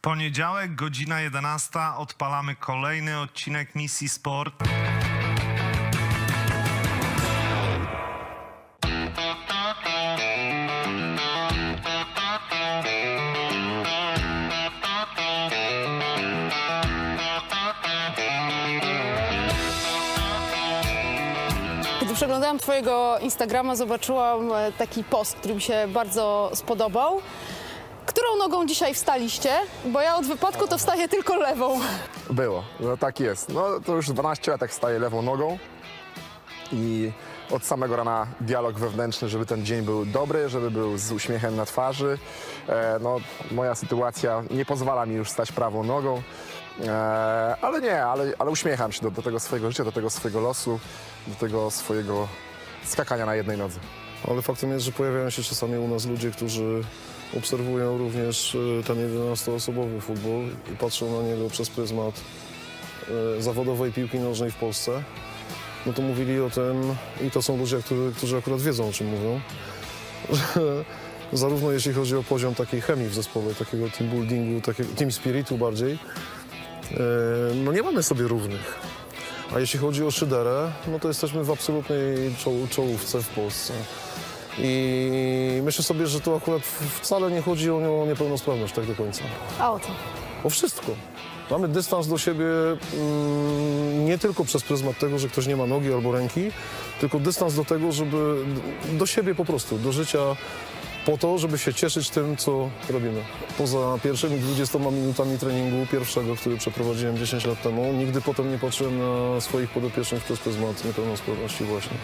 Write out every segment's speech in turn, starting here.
Poniedziałek, godzina 11. Odpalamy kolejny odcinek misji Sport. Kiedy przeglądałam Twojego Instagrama, zobaczyłam e, taki post, który mi się bardzo spodobał. Którą nogą dzisiaj wstaliście? Bo ja od wypadku to wstaję tylko lewą. Było, no tak jest. No to już 12 lat jak staję lewą nogą i od samego rana dialog wewnętrzny, żeby ten dzień był dobry, żeby był z uśmiechem na twarzy. E, no, moja sytuacja nie pozwala mi już stać prawą nogą, e, ale nie, ale, ale uśmiecham się do, do tego swojego życia, do tego swojego losu, do tego swojego skakania na jednej nodze. Ale faktem jest, że pojawiają się czasami u nas ludzie, którzy obserwują również e, ten 11-osobowy futbol i patrzą na niego przez pryzmat e, zawodowej piłki nożnej w Polsce. No to mówili o tym i to są ludzie, którzy, którzy akurat wiedzą o czym mówią, że zarówno jeśli chodzi o poziom takiej chemii w zespole, takiego team buildingu, takiego team spiritu bardziej, e, no nie mamy sobie równych. A jeśli chodzi o szyderę, no to jesteśmy w absolutnej czoł- czołówce w Polsce. I myślę sobie, że to akurat wcale nie chodzi o nią- o niepełnosprawność tak do końca. A o co? O wszystko. Mamy dystans do siebie mm, nie tylko przez pryzmat tego, że ktoś nie ma nogi albo ręki, tylko dystans do tego, żeby do siebie po prostu, do życia po to, żeby się cieszyć tym, co robimy. Poza pierwszymi 20 minutami treningu pierwszego, który przeprowadziłem 10 lat temu, nigdy potem nie patrzyłem na swoich podopiecznych przez pryzmat niepełnosprawności właśnie.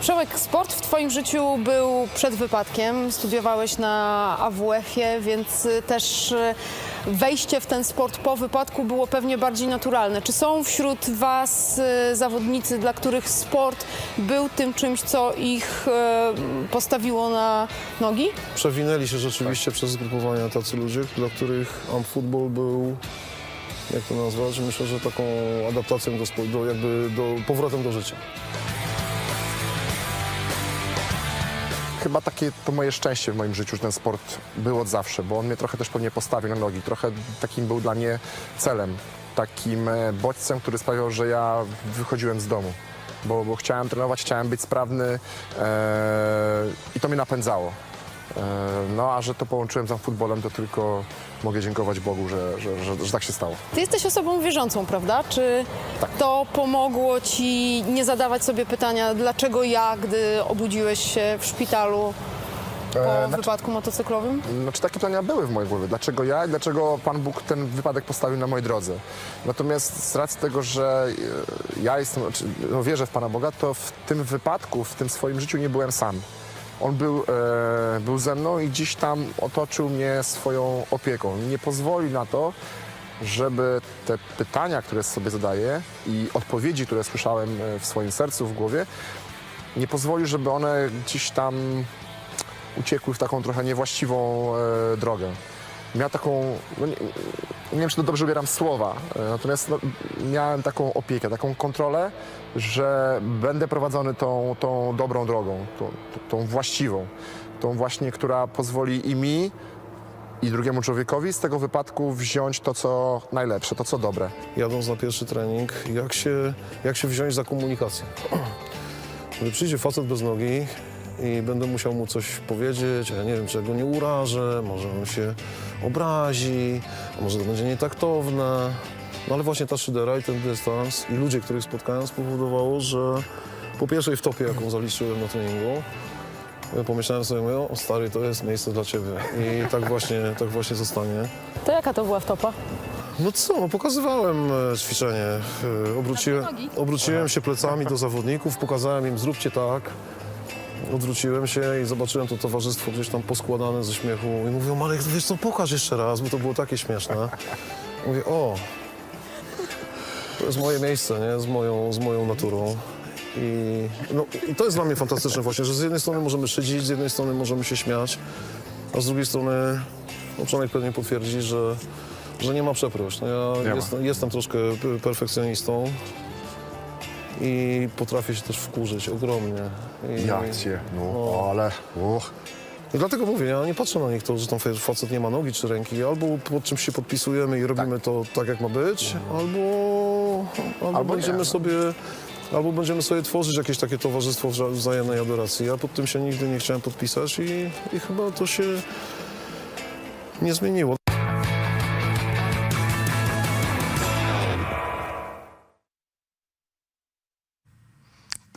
Przełek, sport w Twoim życiu był przed wypadkiem. Studiowałeś na AWF-ie, więc y, też y, wejście w ten sport po wypadku było pewnie bardziej naturalne. Czy są wśród Was y, zawodnicy, dla których sport był tym czymś, co ich y, postawiło na nogi? Przewinęli się rzeczywiście przez zgrupowania tacy ludzie, dla których football był, jak to nazwać, myślę, że taką adaptacją do, do jakby do powrotem do życia. Chyba takie to moje szczęście w moim życiu, że ten sport był od zawsze, bo on mnie trochę też pewnie postawił na nogi. Trochę takim był dla mnie celem, takim e, bodźcem, który sprawiał, że ja wychodziłem z domu. Bo, bo chciałem trenować, chciałem być sprawny e, i to mnie napędzało. E, no a że to połączyłem z futbolem, to tylko mogę dziękować Bogu, że, że, że, że tak się stało. Ty jesteś osobą wierzącą, prawda? Czy to pomogło ci nie zadawać sobie pytania, dlaczego ja, gdy obudziłeś się w szpitalu po E, znaczy- wypadku motocyklowym? Znaczy takie pytania były w mojej głowie. Dlaczego ja i dlaczego Pan Bóg ten wypadek postawił na mojej drodze? Natomiast z racji tego, że e, ja jestem, czy, no, wierzę w Pana Boga, to w tym wypadku, w tym swoim życiu nie byłem sam. On był, e, był ze mną i gdzieś tam otoczył mnie swoją opieką. Nie pozwoli na to, żeby te pytania, które sobie zadaję i odpowiedzi, które słyszałem e, w swoim sercu, w głowie, nie pozwoli, żeby one gdzieś tam uciekły w taką trochę niewłaściwą e, drogę. Miał taką, no nie, nie wiem czy to dobrze ubieram słowa, e, natomiast no, miałem taką opiekę, taką kontrolę, że będę prowadzony tą, tą dobrą drogą, tą, tą właściwą, tą właśnie, która pozwoli i mi, i drugiemu człowiekowi z tego wypadku wziąć to, co najlepsze, to, co dobre. Jadąc na pierwszy trening, jak się, jak się wziąć za komunikację? Że przyjdzie facet bez nogi i będę musiał mu coś powiedzieć, a ja nie wiem, czy ja go nie urażę, może on się obrazi, a może to będzie nietaktowne. No ale właśnie ta szydera i ten dystans i ludzie, których spotkałem spowodowało, że po pierwszej wtopie, jaką zaliczyłem na treningu, pomyślałem sobie, mówię, o stary, to jest miejsce dla ciebie i tak właśnie, tak właśnie zostanie. To jaka to była wtopa? No co, pokazywałem e, ćwiczenie. E, Obróciłem, obróciłem się plecami do zawodników, pokazałem im zróbcie tak. Odwróciłem się i zobaczyłem to towarzystwo gdzieś tam poskładane ze śmiechu i mówią, Marek, wiesz co, pokaż jeszcze raz, bo to było takie śmieszne. Mówię, o, to jest moje miejsce, nie, z moją, z moją naturą. I, no, I to jest dla mnie fantastyczne właśnie, że z jednej strony możemy szydzić, z jednej strony możemy się śmiać, a z drugiej strony, no Przemek pewnie potwierdzi, że, że nie ma przeproś. No ja Nie ma. jestem, jestem troszkę perfekcjonistą i potrafię się też wkurzyć ogromnie. I, Jak cię, no, ale... Uch. I dlatego mówię, ja nie patrzę na nich to, że fa- facet nie ma nogi czy ręki. Albo pod czymś się podpisujemy i robimy to tak, jak ma być, albo, albo, Albo nie, będziemy no. sobie... Albo będziemy sobie tworzyć jakieś takie towarzystwo wza- wzajemnej adoracji. Ja pod tym się nigdy nie chciałem podpisać i, i chyba to się nie zmieniło.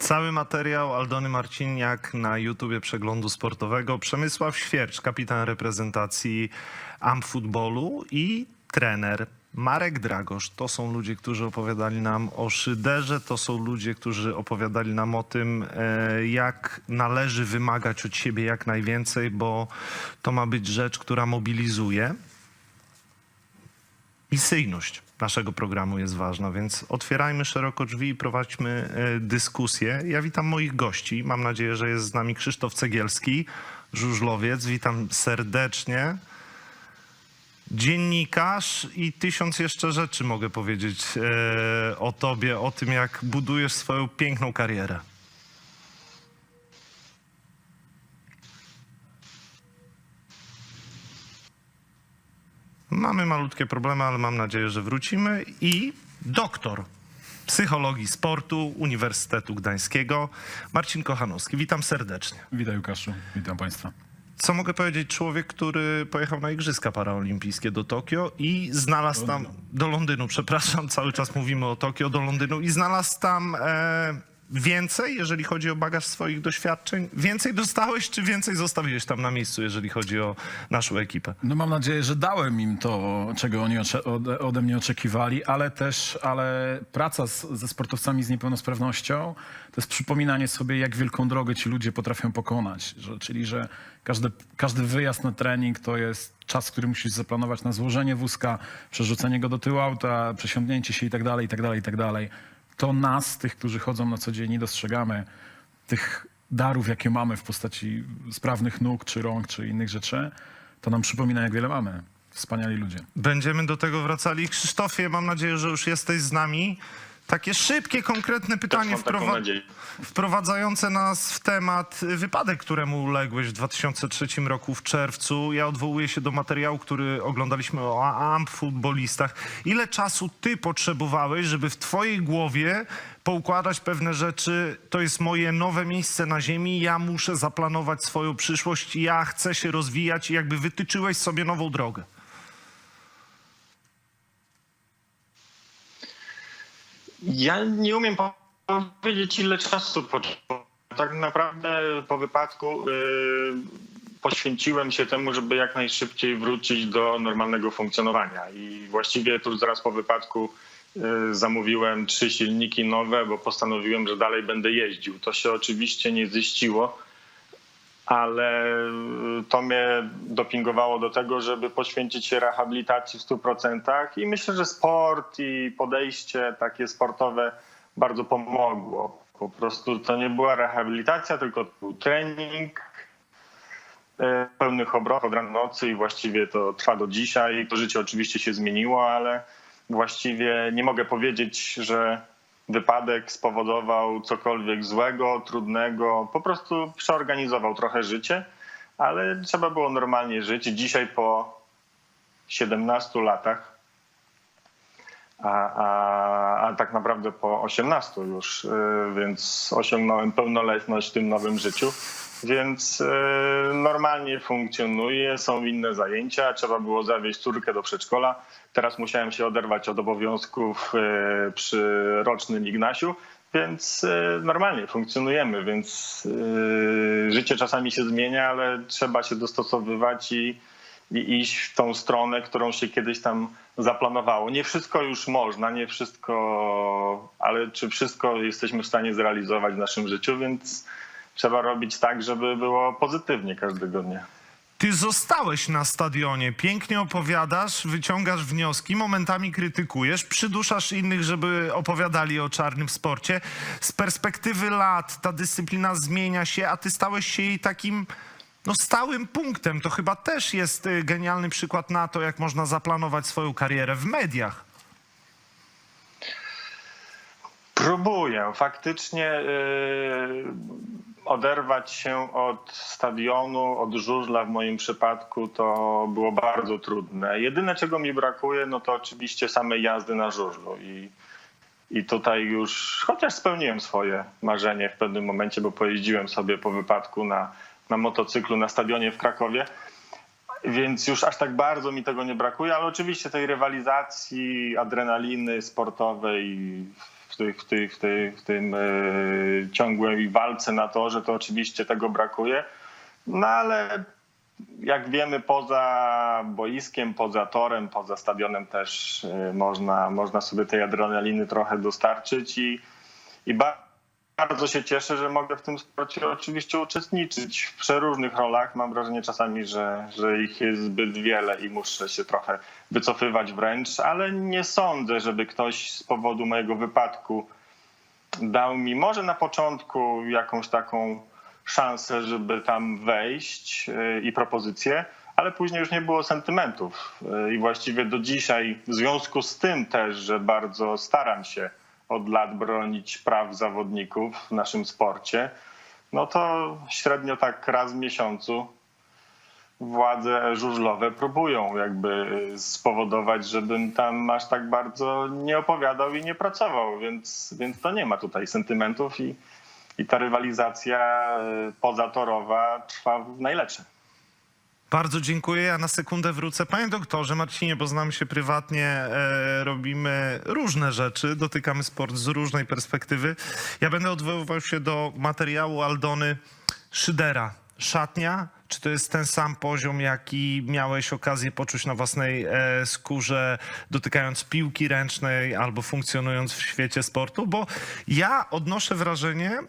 Cały materiał Aldony Marciniak na YouTubie Przeglądu Sportowego. Przemysław Świercz, kapitan reprezentacji Amfutbolu i trener Marek Dragosz. To są ludzie, którzy opowiadali nam o szyderze, to są ludzie, którzy opowiadali nam o tym, e, jak należy wymagać od siebie jak najwięcej, bo to ma być rzecz, która mobilizuje. Misyjność naszego programu jest ważna, więc otwierajmy szeroko drzwi i prowadźmy e, dyskusję. Ja witam moich gości. Mam nadzieję, że jest z nami Krzysztof Cegielski, żużlowiec. Witam serdecznie. Dziennikarz i tysiąc jeszcze rzeczy mogę powiedzieć e, o tobie, o tym, jak budujesz swoją piękną karierę. Mamy malutkie problemy, ale mam nadzieję, że wrócimy. I doktor psychologii sportu Uniwersytetu Gdańskiego, Marcin Kochanowski. Witam serdecznie. Witaj Łukaszu, witam Państwa. Co mogę powiedzieć? Człowiek, który pojechał na Igrzyska Paraolimpijskie do Tokio i znalazł tam, do Londynu, przepraszam, cały czas mówimy o Tokio, do Londynu i znalazł tam e, więcej, jeżeli chodzi o bagaż swoich doświadczeń. Więcej dostałeś, czy więcej zostawiłeś tam na miejscu, jeżeli chodzi o naszą ekipę? No mam nadzieję, że dałem im to, czego oni ode, ode mnie oczekiwali, ale też ale praca z, ze sportowcami z niepełnosprawnością to jest przypominanie sobie, jak wielką drogę ci ludzie potrafią pokonać. Że, czyli, że każdy, każdy wyjazd na trening to jest czas, który musisz zaplanować na złożenie wózka, przerzucenie go do tyłu auta, przesiądnięcie się i tak dalej, i tak dalej, i tak dalej. To nas, tych, którzy chodzą na co dzień, nie dostrzegamy tych darów, jakie mamy w postaci sprawnych nóg, czy rąk, czy innych rzeczy, to nam przypomina, jak wiele mamy. Wspaniali ludzie. Będziemy do tego wracali. Krzysztofie, mam nadzieję, że już jesteś z nami. Takie szybkie, konkretne pytanie wprowa- wprowadzające nas w temat y, wypadek, któremu uległeś w 2003 roku w czerwcu. Ja odwołuję się do materiału, który oglądaliśmy o AMP futbolistach. Ile czasu ty potrzebowałeś, żeby w twojej głowie poukładać pewne rzeczy? To jest moje nowe miejsce na ziemi, ja muszę zaplanować swoją przyszłość, ja chcę się rozwijać i jakby wytyczyłeś sobie nową drogę. Ja nie umiem powiedzieć, ile czasu potrzeba. Tak naprawdę po wypadku y, poświęciłem się temu, żeby jak najszybciej wrócić do normalnego funkcjonowania. I właściwie tuż zaraz po wypadku y, zamówiłem trzy silniki nowe, bo postanowiłem, że dalej będę jeździł. To się oczywiście nie ziściło, ale y, to mnie dopingowało do tego, żeby poświęcić się rehabilitacji w 100%. I myślę, że sport i podejście takie sportowe bardzo pomogło. Po prostu to nie była rehabilitacja, tylko był trening e, pełnych obrotów od rana nocy i właściwie to trwa do dzisiaj. To życie oczywiście się zmieniło, ale właściwie nie mogę powiedzieć, że wypadek spowodował cokolwiek złego, trudnego. Po prostu przeorganizował trochę życie, ale trzeba było normalnie żyć. Dzisiaj po 17 latach a, a, a tak naprawdę po 18 już, y, więc osiągnąłem pełnoletność w tym nowym życiu. Więc y, normalnie funkcjonuje, są inne zajęcia. Trzeba było zawieźć córkę do przedszkola. Teraz musiałem się oderwać od obowiązków y, przy rocznym Ignasiu, więc y, normalnie funkcjonujemy. Więc życie czasami się zmienia, ale trzeba się dostosowywać i, i iść w tą stronę, którą się kiedyś tam zaplanowało. Nie wszystko już można, nie wszystko, ale czy wszystko jesteśmy w stanie zrealizować w naszym życiu, więc trzeba robić tak, żeby było pozytywnie każdego dnia. Ty zostałeś na stadionie, pięknie opowiadasz, wyciągasz wnioski, momentami krytykujesz, przyduszasz innych, żeby opowiadali o czarnym sporcie. Z perspektywy lat ta dyscyplina zmienia się, a ty stałeś się jej takim no, stałym punktem. To chyba też jest y, genialny przykład na to, jak można zaplanować swoją karierę w mediach. Próbuję. Faktycznie yy, oderwać się od stadionu, od żużla w moim przypadku to było bardzo trudne. Jedyne czego mi brakuje, no to oczywiście samej jazdy na żużlu i, i tutaj już, chociaż spełniłem swoje marzenie w pewnym momencie, bo pojeździłem sobie po wypadku na, na motocyklu na stadionie w Krakowie, więc już aż tak bardzo mi tego nie brakuje, ale oczywiście tej rywalizacji, adrenaliny sportowej w, tych, tych, w, w tym e, ciągłej walce na torze, to oczywiście tego brakuje. No ale jak wiemy, poza boiskiem, poza torem, poza stadionem też e, można, można sobie tej adrenaliny trochę dostarczyć i, i ba- bardzo się cieszę, że mogę w tym sporcie oczywiście uczestniczyć w przeróżnych rolach. Mam wrażenie czasami, że, że ich jest zbyt wiele i muszę się trochę wycofywać wręcz, ale nie sądzę, żeby ktoś z powodu mojego wypadku dał mi może na początku jakąś taką szansę, żeby tam wejść yy, i propozycję, ale później już nie było sentymentów. Yy, I właściwie do dzisiaj, w związku z tym też, że bardzo staram się od lat bronić praw zawodników w naszym sporcie, no to średnio tak raz w miesiącu władze żużlowe próbują jakby spowodować, żebym tam aż tak bardzo nie opowiadał i nie pracował, więc, więc to nie ma tutaj sentymentów i, i ta rywalizacja y, pozatorowa trwa w najlepsze. Bardzo dziękuję. Ja na sekundę wrócę. Panie doktorze Marcinie, bo znamy się prywatnie, e, robimy różne rzeczy, dotykamy sport z różnej perspektywy. Ja będę odwoływał się do materiału Aldony Szydera. Szatnia, czy to jest ten sam poziom, jaki miałeś okazję poczuć na własnej e, skórze, dotykając piłki ręcznej albo funkcjonując w świecie sportu? Bo ja odnoszę wrażenie,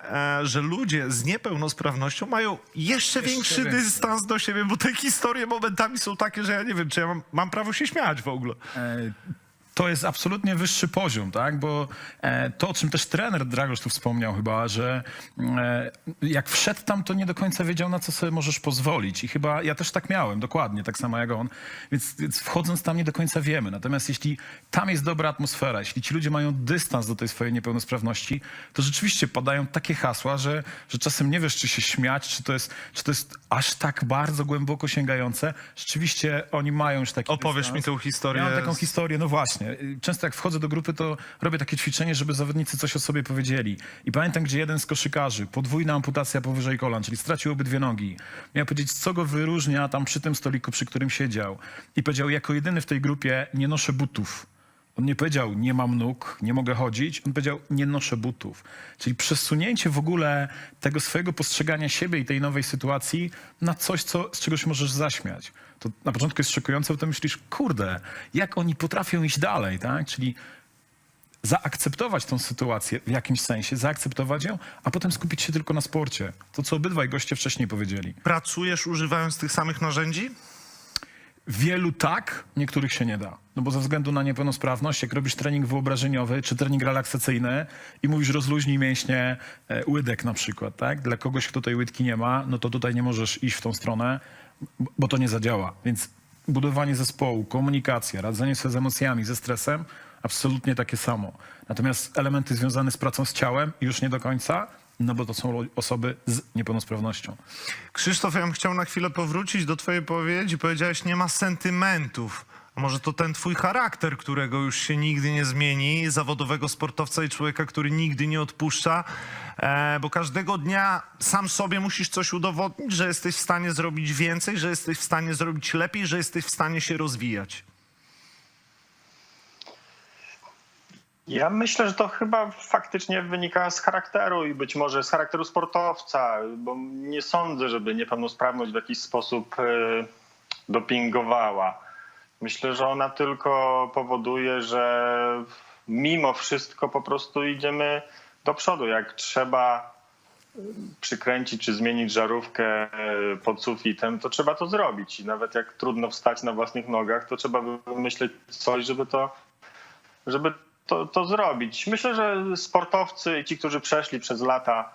e, że ludzie z niepełnosprawnością mają jeszcze, większy więcej. dystans do siebie, bo te historie momentami są takie, że ja nie wiem, czy ja mam, mam prawo się śmiać w ogóle. E, To jest absolutnie wyższy poziom, tak? Bo e, to, o czym też trener Dragosz tu wspomniał chyba, że e, jak wszedł tam, to nie do końca wiedział, na co sobie możesz pozwolić. I chyba ja też tak miałem, dokładnie, tak samo jak on. Więc, więc wchodząc tam nie do końca wiemy. Natomiast jeśli tam jest dobra atmosfera, jeśli ci ludzie mają dystans do tej swojej niepełnosprawności, to rzeczywiście padają takie hasła, że, że czasem nie wiesz, czy się śmiać, czy to, jest, czy to jest aż tak bardzo głęboko sięgające. Rzeczywiście oni mają już taki Opowiesz dystans. mi tę historię. Ja mam taką historię, no właśnie. Często jak wchodzę do grupy, to robię takie ćwiczenie, żeby zawodnicy coś o sobie powiedzieli. I pamiętam, gdzie jeden z koszykarzy, podwójna amputacja powyżej kolan, czyli stracił obydwie nogi, miał powiedzieć, co go wyróżnia tam przy tym stoliku, przy którym siedział. I powiedział, jako jedyny w tej grupie nie noszę butów. On nie powiedział, nie mam nóg, nie mogę chodzić. On powiedział, nie noszę butów. Czyli przesunięcie w ogóle tego swojego postrzegania siebie i tej nowej sytuacji na coś, co, z czego się możesz zaśmiać. To na początku jest szokujące, bo to myślisz, kurde, jak oni potrafią iść dalej, tak? Czyli zaakceptować tą sytuację w jakimś sensie, zaakceptować ją, a potem skupić się tylko na sporcie. To, co obydwaj goście wcześniej powiedzieli. Pracujesz używając tych samych narzędzi? Wielu tak, niektórych się nie da. No bo ze względu na niepełnosprawność, jak robisz trening wyobrażeniowy czy trening relaksacyjny i mówisz rozluźnij mięśnie e, łydek na przykład, tak? Dla kogoś, kto tej łydki nie ma, no to tutaj nie możesz iść w tą stronę, bo to nie zadziała. Więc budowanie zespołu, komunikacja, radzenie sobie z emocjami, ze stresem, absolutnie takie samo. Natomiast elementy związane z pracą z ciałem już nie do końca, no bo to są osoby z niepełnosprawnością. Krzysztof, ja bym chciał na chwilę powrócić do twojej powiedzi. Powiedziałeś, nie ma sentymentów. Może to ten twój charakter, którego już się nigdy nie zmieni, zawodowego sportowca i człowieka, który nigdy nie odpuszcza, e, bo każdego dnia sam sobie musisz coś udowodnić, że jesteś w stanie zrobić więcej, że jesteś w stanie zrobić lepiej, że jesteś w stanie się rozwijać. Ja myślę, że to chyba faktycznie wynika z charakteru i być może z charakteru sportowca, bo nie sądzę, żeby niepełnosprawność w jakiś sposób e, dopingowała. Myślę, że ona tylko powoduje, że mimo wszystko po prostu idziemy do przodu. Jak trzeba przykręcić czy zmienić żarówkę pod sufitem, to trzeba to zrobić. I nawet jak trudno wstać na własnych nogach, to trzeba wymyśleć coś, żeby to, żeby to, to zrobić. Myślę, że sportowcy i ci, którzy przeszli przez lata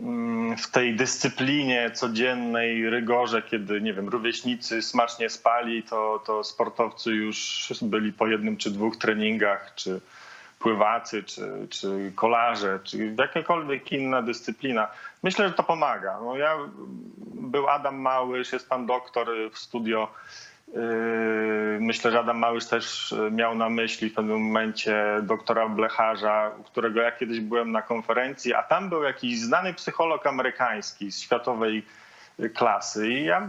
mm, w tej dyscyplinie codziennej, rygorze, kiedy, nie wiem, rówieśnicy smacznie spali, to, to sportowcy już byli po jednym czy dwóch treningach, czy, pływacy, czy, czy kolarze, czy jakakolwiek inna dyscyplina. Myślę, że to pomaga. No ja, był Adam Małysz, jest pan doktor w studio. Yy, Myślę, że Adam Małysz też miał na myśli w pewnym momencie doktora Blecharza, którego ja kiedyś byłem na konferencji, a tam był jakiś znany psycholog amerykański z światowej klasy. I ja,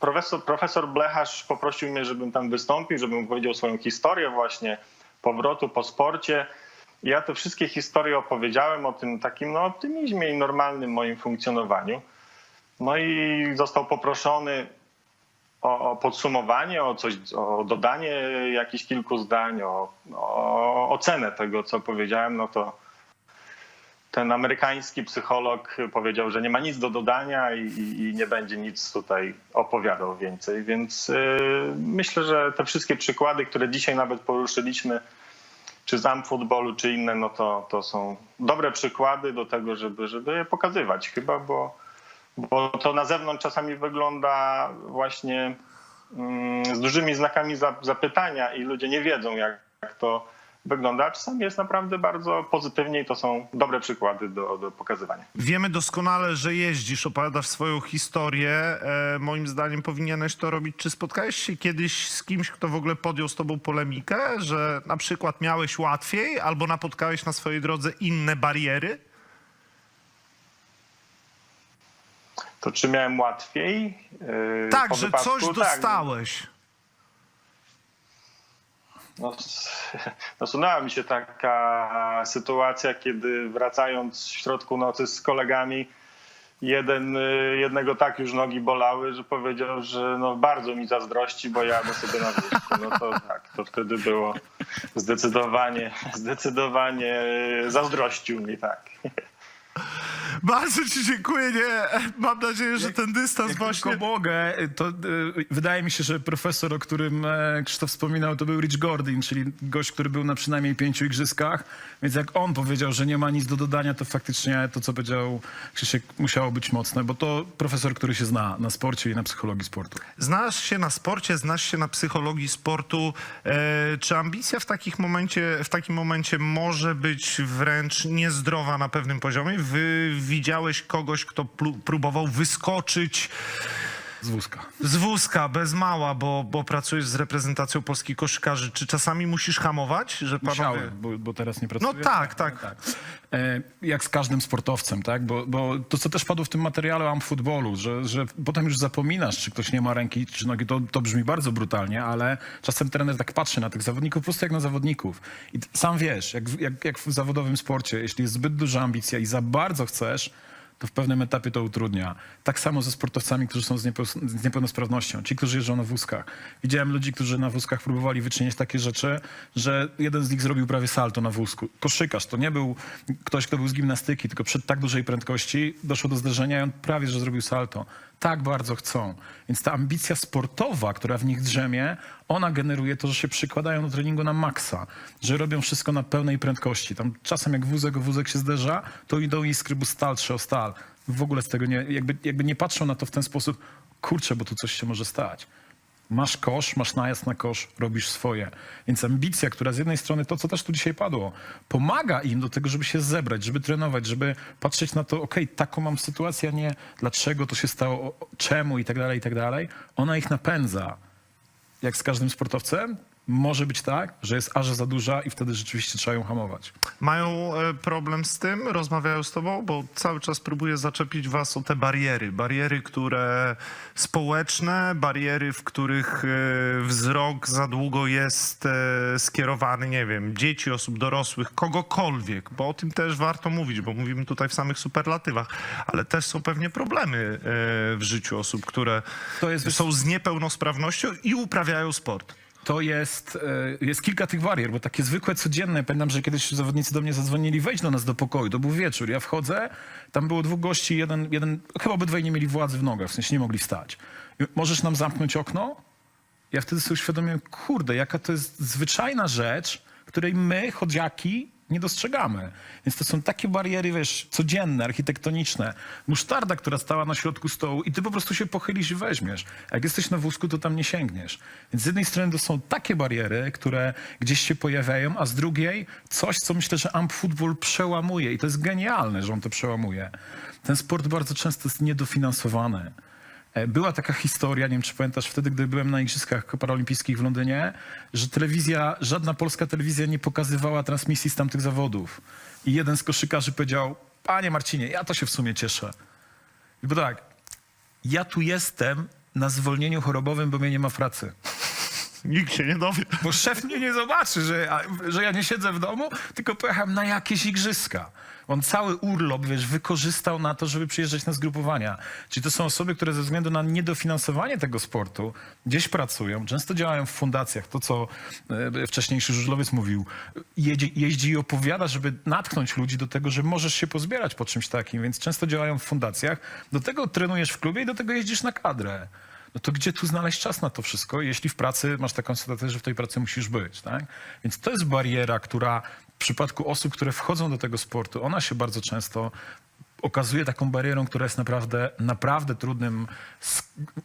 profesor, profesor Blecharz poprosił mnie, żebym tam wystąpił, żebym powiedział swoją historię właśnie powrotu po sporcie. I ja te wszystkie historie opowiedziałem o tym takim no, optymizmie i normalnym moim funkcjonowaniu. No i został poproszony o, podsumowanie, o coś, o dodanie jakichś kilku zdań, o, o ocenę tego, co powiedziałem, no to ten amerykański psycholog powiedział, że nie ma nic do dodania i, i, nie będzie nic tutaj opowiadał więcej. Więc yy, myślę, że te wszystkie przykłady, które dzisiaj nawet poruszyliśmy, czy z futbolu, czy inne, no to, to są dobre przykłady do tego, żeby, żeby je pokazywać chyba, bo, bo to na zewnątrz czasami wygląda właśnie mm, z dużymi znakami za- zapytania i ludzie nie wiedzą, jak, to wygląda. Czasami jest naprawdę bardzo pozytywnie i to są dobre przykłady do, do pokazywania. Wiemy doskonale, że jeździsz, opowiadasz swoją historię. E, moim zdaniem powinieneś to robić. Czy spotkałeś się kiedyś z kimś, kto w ogóle podjął z tobą polemikę, że na przykład miałeś łatwiej albo napotkałeś na swojej drodze inne bariery? To czy miałem łatwiej? Yy, Tak, po że wypadku? coś Tak, dostałeś. No, nasunęła mi się taka sytuacja, kiedy wracając w środku nocy z kolegami, jeden, y, jednego tak już nogi bolały, że powiedział, że no bardzo mi zazdrości, bo jadę sobie na wózku. No to tak, to wtedy było zdecydowanie, zdecydowanie y, zazdrościł mi, tak. Bardzo ci dziękuję. Nie, mam nadzieję, że ten dystans Jak właśnie... tylko mogę, to e, wydaje mi się, że profesor, o którym e, Krzysztof wspominał, to był Rich Gordon, czyli gość, który był na przynajmniej pięciu igrzyskach, więc jak on powiedział, że nie ma nic do dodania, to faktycznie to, co powiedział Krzysiek, musiało być mocne, bo to profesor, który się zna na sporcie i na psychologii sportu. Znasz się na sporcie, znasz się na psychologii sportu. E, czy ambicja w, takich momencie, w takim momencie może być wręcz niezdrowa na pewnym poziomie? Wy widziałeś kogoś, kto próbował wyskoczyć Z wózka. z wózka bez mała, bo, bo pracujesz z reprezentacją polskich koszykarzy. Czy czasami musisz hamować, że panowie... Musiałem, bo, bo teraz nie pracuję. No tak, tak. E, Jak z każdym sportowcem, tak? Bo, bo to, co też padło w tym materiale o futbolu, że, że potem już zapominasz, czy ktoś nie ma ręki, czy nogi, to, to brzmi bardzo brutalnie, ale czasem trener tak patrzy na tych zawodników po prostu jak na zawodników. I sam wiesz, jak, jak, jak w zawodowym sporcie, jeśli jest zbyt duża ambicja i za bardzo chcesz, to w pewnym etapie to utrudnia. Tak samo ze sportowcami, którzy są z, niepeł- z niepełnosprawnością, ci, którzy jeżdżą na wózkach. Widziałem ludzi, którzy na wózkach próbowali wyczynić takie rzeczy, że jeden z nich zrobił prawie salto na wózku. Koszykarz to nie był ktoś, kto był z gimnastyki, tylko przed tak dużej prędkości doszło do zderzenia i on prawie, że zrobił salto. Tak bardzo chcą. Więc ta ambicja sportowa, która w nich drzemie, ona generuje to, że się przykładają do treningu na maksa, że robią wszystko na pełnej prędkości. Tam czasem jak wózek o wózek się zderza, to idą iskry, bo stal czy o stal. W ogóle z tego nie, jakby, jakby nie patrzą na to w ten sposób, kurczę, bo tu coś się może stać. Masz kosz, masz najazd na kosz, robisz swoje. Więc ambicja, która z jednej strony, to co też tu dzisiaj padło, pomaga im do tego, żeby się zebrać, żeby trenować, żeby patrzeć na to, okej, taką mam sytuację, a nie dlaczego to się stało, czemu i tak dalej, i tak dalej. Ona ich napędza. Jak z każdym sportowcem, może być tak, że jest aż za duża i wtedy rzeczywiście trzeba ją hamować. Mają e, problem z tym? Rozmawiają z tobą? Bo cały czas próbuję zaczepić was o te bariery. Bariery, które społeczne, bariery, w których e, wzrok za długo jest e, skierowany, nie wiem, dzieci, osób dorosłych, kogokolwiek, bo o tym też warto mówić, bo mówimy tutaj w samych superlatywach, ale też są pewnie problemy w życiu osób, które są z niepełnosprawnością i uprawiają sport. To jest, e, jest kilka tych barier, bo takie zwykłe, codzienne. Pamiętam, że kiedyś zawodnicy do mnie zadzwonili, wejdź do nas do pokoju. To był wieczór. Ja wchodzę, tam było dwóch gości, jeden, jeden chyba obydwaj nie mieli władzy w nogach, w sensie nie mogli wstać. Możesz nam zamknąć okno? Ja wtedy sobie uświadomiłem, kurde, jaka to jest zwyczajna rzecz, której my, chodziaki, nie dostrzegamy. Więc to są takie bariery, wiesz, codzienne, architektoniczne. Musztarda, która stała na środku stołu i ty po prostu się pochylisz i weźmiesz. Jak jesteś na wózku, to tam nie sięgniesz. Więc z jednej strony to są takie bariery, które gdzieś się pojawiają, a z drugiej coś, co myślę, że Amp Football przełamuje i to jest genialne, że on to przełamuje. Ten sport bardzo często jest niedofinansowany. E, Była taka historia, nie wiem czy pamiętasz, wtedy, gdy byłem na Igrzyskach Paralimpijskich w Londynie, że telewizja, żadna polska telewizja nie pokazywała transmisji z tamtych zawodów. I jeden z koszykarzy powiedział, panie Marcinie, ja to się w sumie cieszę. I bo tak, ja tu jestem na zwolnieniu chorobowym, bo mnie nie ma w pracy. Nikt się nie dowie. Bo szef mnie nie zobaczy, że że ja nie siedzę w domu, tylko pojechałem na jakieś igrzyska. On cały urlop, wiesz, wykorzystał na to, żeby przyjeżdżać na zgrupowania. Czyli to są osoby, które ze względu na niedofinansowanie tego sportu gdzieś pracują, często działają w fundacjach. To, co e, wcześniejszy żużlowiec mówił, jeździ i opowiada, żeby natchnąć ludzi do tego, że możesz się pozbierać po czymś takim, więc często działają w fundacjach. Do tego trenujesz w klubie i do tego jeździsz na kadrę no to gdzie tu znaleźć czas na to wszystko, jeśli w pracy masz taką sytuację, że w tej pracy musisz być, tak? Więc to jest bariera, która w przypadku osób, które wchodzą do tego sportu, ona się bardzo często okazuje taką barierą, która jest naprawdę, naprawdę trudnym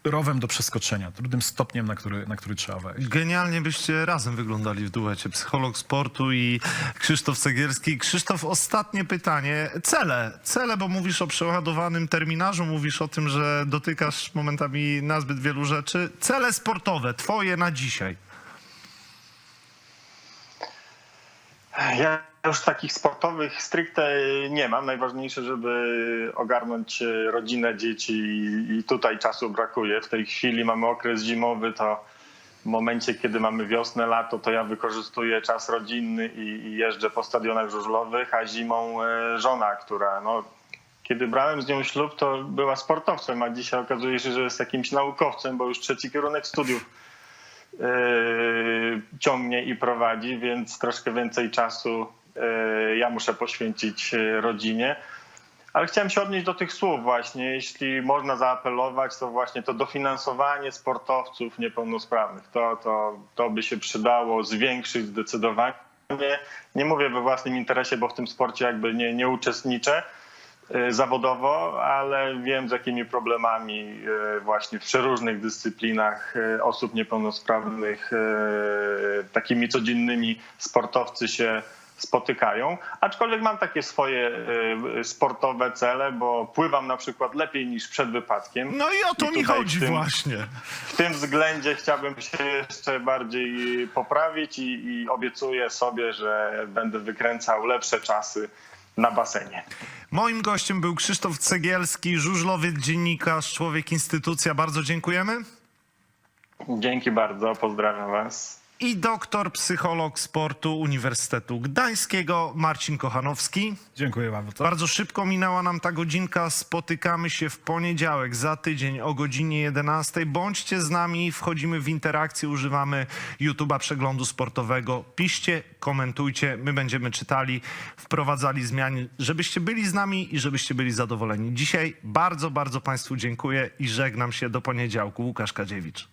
rowem do przeskoczenia, trudnym stopniem, na który, na który trzeba wejść. Genialnie byście razem wyglądali w duecie. Psycholog sportu i Krzysztof Cegielski. Krzysztof, ostatnie pytanie. Cele. Cele, bo mówisz o przeładowanym terminarzu, mówisz o tym, że dotykasz momentami nazbyt wielu rzeczy. Cele sportowe, twoje na dzisiaj. Ja już takich sportowych stricte nie mam. Najważniejsze, żeby ogarnąć e, rodzinę, dzieci i- tutaj czasu brakuje. W tej chwili mamy okres zimowy, to w momencie, kiedy mamy wiosnę, lato, to ja wykorzystuję czas rodzinny i, jeżdżę po stadionach żużlowych, a zimą e, żona, która no, kiedy brałem z nią ślub, to była sportowcem, a dzisiaj okazuje się, że jest jakimś naukowcem, bo już trzeci kierunek studiów ciągnie i prowadzi, więc troszkę więcej czasu yy, ja muszę poświęcić yy, rodzinie. Ale chciałem się odnieść do tych słów właśnie. Jeśli można zaapelować, to właśnie to dofinansowanie sportowców niepełnosprawnych. To, to, to by się przydało zwiększyć zdecydowanie. Nie mówię we własnym interesie, bo w tym sporcie jakby nie, nie uczestniczę zawodowo, ale wiem z jakimi problemami y, właśnie w przeróżnych dyscyplinach y, osób niepełnosprawnych, takimi codziennymi sportowcy się spotykają. Aczkolwiek mam takie swoje sportowe cele, bo pływam na przykład lepiej niż przed wypadkiem. No i o to I mi chodzi w tym- właśnie. W tym względzie chciałbym się jeszcze bardziej poprawić i, i obiecuję sobie, że będę wykręcał lepsze czasy na basenie. Moim gościem był Krzysztof Cegielski, żużlowiec, dziennikarz, człowiek instytucja. Bardzo dziękujemy. Dzięki bardzo, pozdrawiam Was. I doktor psycholog sportu Uniwersytetu Gdańskiego Marcin Kochanowski. Dziękuję bardzo. Bardzo szybko minęła nam ta godzinka. Spotykamy się w poniedziałek za tydzień o godzinie 11. Bądźcie z nami, wchodzimy w interakcję, używamy YouTube'a przeglądu sportowego. Piszcie, komentujcie, my będziemy czytali, wprowadzali zmiany, żebyście byli z nami i żebyście byli zadowoleni. Dzisiaj bardzo, bardzo Państwu dziękuję i żegnam się do poniedziałku. Łukasz Kadziewicz.